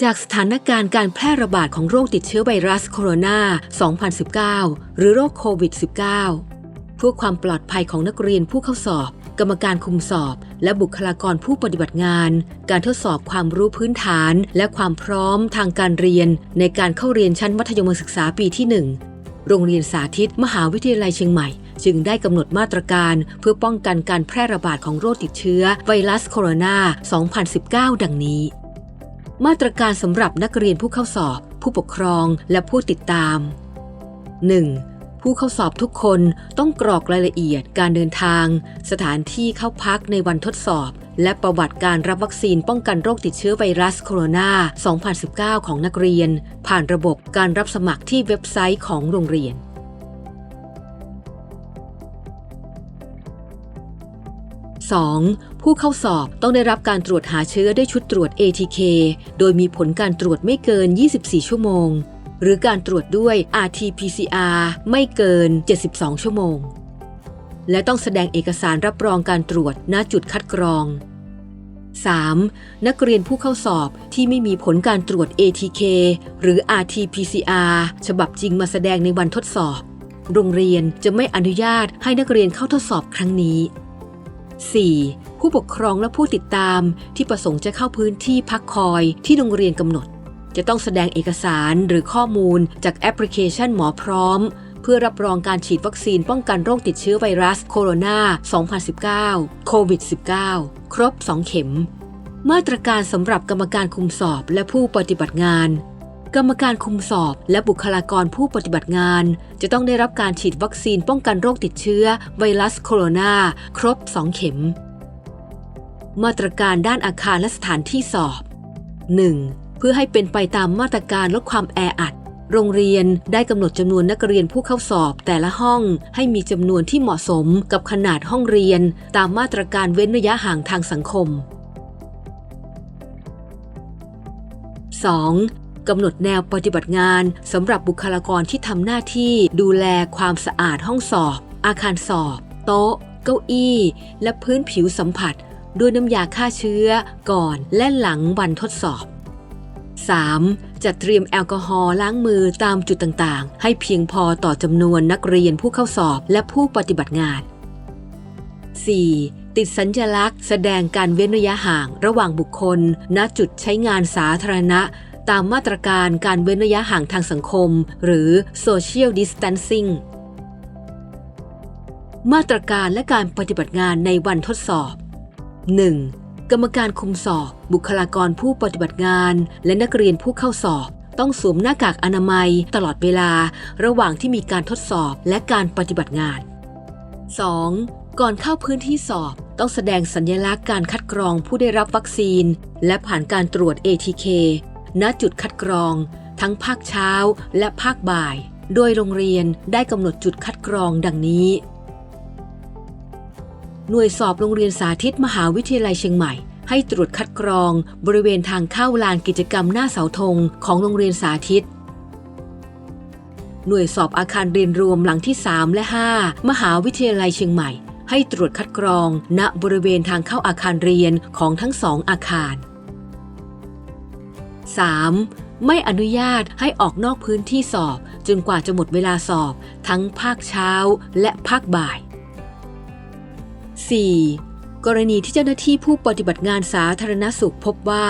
จากสถานการณ์การแพร่ระบาดของโรคติดเชื้อไวรัสโคโรนา 2019 หรือโรคโควิด -19 เพื่อความปลอดภัยของนักเรียนผู้เข้าสอบ กรรมการคุมสอบ และบุคลากรผู้ปฏิบัติงาน การทดสอบความรู้พื้นฐาน และความพร้อมทางการเรียน ในการเข้าเรียนชั้นมัธยมศึกษาปีที่ 1 โรงเรียนสาธิต มหาวิทยาลัยเชียงใหม่ จึงได้กำหนดมาตรการเพื่อป้องกันการแพร่ระบาดของโรคติดเชื้อไวรัสโคโรนา 2019 ดังนี้ มาตรการสำหรับนักเรียนผู้เข้าสอบ ผู้ปกครองและผู้ติดตาม 1. ผู้เข้าสอบทุกคนต้องกรอกรายละเอียดการเดินทาง สถานที่เข้าพักในวันทดสอบ และประวัติการรับวัคซีนป้องกันโรคติดเชื้อไวรัสโคโรนา 2019 ของนักเรียน ผ่านระบบการรับสมัครที่เว็บไซต์ของโรงเรียน 2. ผู้เข้าสอบต้องได้รับการตรวจหาเชื้อด้วยชุดตรวจ ATK โดยมีผลการตรวจไม่เกิน 24 ชั่วโมง หรือการตรวจด้วย RT-PCR ไม่เกิน 72 ชั่วโมง และต้องแสดงเอกสารรับรองการตรวจณจุดคัดกรอง 3. นักเรียนผู้เข้าสอบที่ไม่มีผลการตรวจ ATK หรือ RT-PCR ฉบับจริงมาแสดงในวันทดสอบ โรงเรียนจะไม่อนุญาตให้นักเรียนเข้าทดสอบครั้งนี้ 4. ผู้ปกครองและผู้ติดตามที่ประสงค์จะเข้าพื้นที่พักคอยที่โรงเรียนกำหนด จะต้องแสดงเอกสารหรือข้อมูลจากแอปพลิเคชันหมอพร้อม เพื่อรับรองการฉีดวัคซีนป้องกันโรคติดเชื้อไวรัสโคโรนา 2019 โควิด -19 ครบ 2 เข็ม มาตรการสำหรับกรรมการคุมสอบและผู้ปฏิบัติงาน กรรมการคุมสอบ และบุคลากรผู้ปฏิบัติงาน จะต้องได้รับการฉีดวัคซีนป้องกันโรคติดเชื้อ ไวรัสโคโรนาครบ 2 เข็ม มาตรการด้านอาคารและสถานที่สอบ 1. เพื่อให้เป็นไปตามมาตรการลดความแออัด โรงเรียนได้กำหนดจำนวนนักเรียนผู้เข้าสอบแต่ละห้องให้มีจำนวนที่เหมาะสมกับขนาดห้องเรียน ตามมาตรการเว้นระยะห่างทางสังคม 2. กำหนดแนวปฏิบัติงานสำหรับบุคลากรที่ทำหน้าที่ดูแลความสะอาดห้องสอบ อาคารสอบ โต๊ะ เก้าอี้ และพื้นผิวสัมผัส ด้วยน้ำยาฆ่าเชื้อก่อนและหลังวันทดสอบ 3. จัดเตรียมแอลกอฮอล์ล้างมือตามจุดต่างๆ ให้เพียงพอต่อจำนวนนักเรียนผู้เข้าสอบและผู้ปฏิบัติงาน 4. ติดสัญญลักษณ์ แสดงการเว้นระยะห่างระหว่างบุคคล ณจุดใช้งานสาธารณะ ตามมาตรการการเว้นระยะห่างทางสังคม หรือ Social Distancing มาตรการและการปฏิบัติงานในวันทดสอบ 1. กรรมการคุมสอบ บุคลากรผู้ปฏิบัติงาน และนักเรียนผู้เข้าสอบ ต้องสวมหน้ากากอนามัยตลอดเวลา ระหว่างที่มีการทดสอบและการปฏิบัติงาน 2. ก่อนเข้าพื้นที่สอบ ต้องแสดงสัญลักษณ์การคัดกรองผู้ได้รับวัคซีน และผ่านการตรวจ ATK ณจุดคัดกรอง ทั้งภาคเช้าและภาคบ่าย โดยโรงเรียนได้กำหนดจุดคัดกรองดังนี้ หน่วยสอบโรงเรียนสาธิตมหาวิทยาลัยเชียงใหม่ ให้ตรวจคัดกรอง บริเวณทางเข้าลานกิจกรรมหน้าเสาธงของโรงเรียนสาธิตหน่วยสอบอาคารเรียนรวมหลังที่ 3 และ 5 มหาวิทยาลัยเชียงใหม่ ให้ตรวจคัดกรอง ณบริเวณทางเข้าอาคารเรียนของทั้งสองอาคาร 3. ไม่อนุญาตให้ออกนอกพื้นที่สอบ จนกว่าจะหมดเวลาสอบทั้งภาคเช้าและภาคบ่าย 4. กรณีที่เจ้าหน้าที่ผู้ปฏิบัติงานสาธารณสุขพบว่า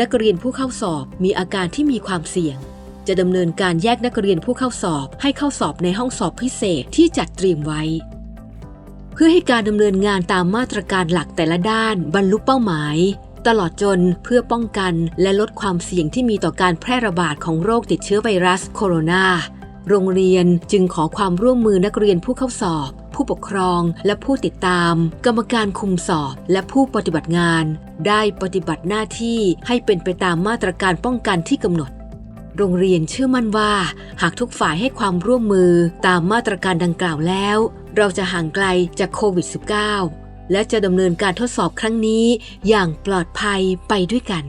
นักเรียนผู้เข้าสอบมีอาการที่มีความเสี่ยง จะดำเนินการแยกนักเรียนผู้เข้าสอบให้เข้าสอบในห้องสอบพิเศษที่จัดเตรียมไว้ เพื่อให้การดำเนินงานตามมาตรการหลักแต่ละด้านบรรลุเป้าหมาย ตลอดจนเพื่อป้องกันและลดความเสี่ยงที่มีต่อการแพร่ระบาดของโรคติดเชื้อไวรัสโคโรนา โรงเรียนจึงขอความร่วมมือนักเรียนผู้เข้าสอบ ผู้ปกครองและผู้ติดตาม กรรมการคุมสอบและผู้ปฏิบัติงาน ได้ปฏิบัติหน้าที่ให้เป็นไปตามมาตรการป้องกันที่กำหนดโรงเรียนเชื่อมั่นว่า หากทุกฝ่ายให้ความร่วมมือตามมาตรการดังกล่าวแล้ว เราจะห่างไกลจากโควิด -19 และจะดำเนินการทดสอบครั้งนี้อย่างปลอดภัยไปด้วยกัน